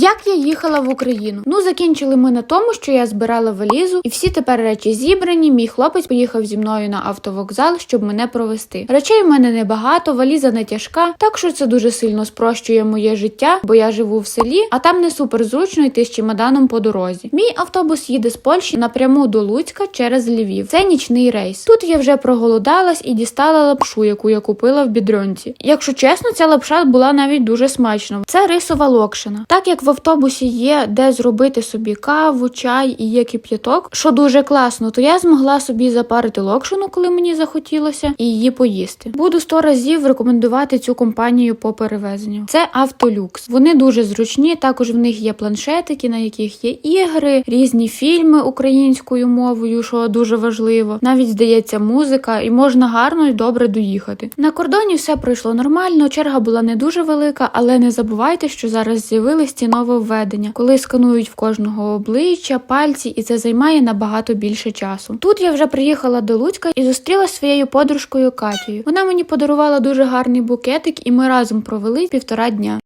Як я їхала в Україну? Ну, закінчили ми на тому, що я збирала валізу, і всі тепер речі зібрані. Мій хлопець поїхав зі мною на автовокзал, щоб мене провести. Речей в мене небагато, валіза не тяжка, так що це дуже сильно спрощує моє життя, бо я живу в селі, а там не супер зручно йти з чемоданом по дорозі. Мій автобус їде з Польщі напряму до Луцька через Львів. Це нічний рейс. Тут я вже проголодалась і дістала лапшу, яку я купила в бідронці. Якщо чесно, ця лапша була навіть дуже смачна. Це рисова локшина. Так як в автобусі є де зробити собі каву, чай і є кип'яток, що дуже класно, то я змогла собі запарити локшину, коли мені захотілося, і її поїсти. Буду сто разів рекомендувати цю компанію по перевезенню. Це автолюкс. Вони дуже зручні. Також в них є планшетики, на яких є ігри, різні фільми українською мовою, що дуже важливо. Навіть здається, музика, і можна гарно і добре доїхати. На кордоні все пройшло нормально. Черга була не дуже велика, але не забувайте, що зараз з'явились ці нововведення, коли сканують в кожного обличчя, пальці, і це займає набагато більше часу. Тут я вже приїхала до Луцька і зустріла своєю подружкою Катію. Вона мені подарувала дуже гарний букетик, і ми разом провели півтора дня.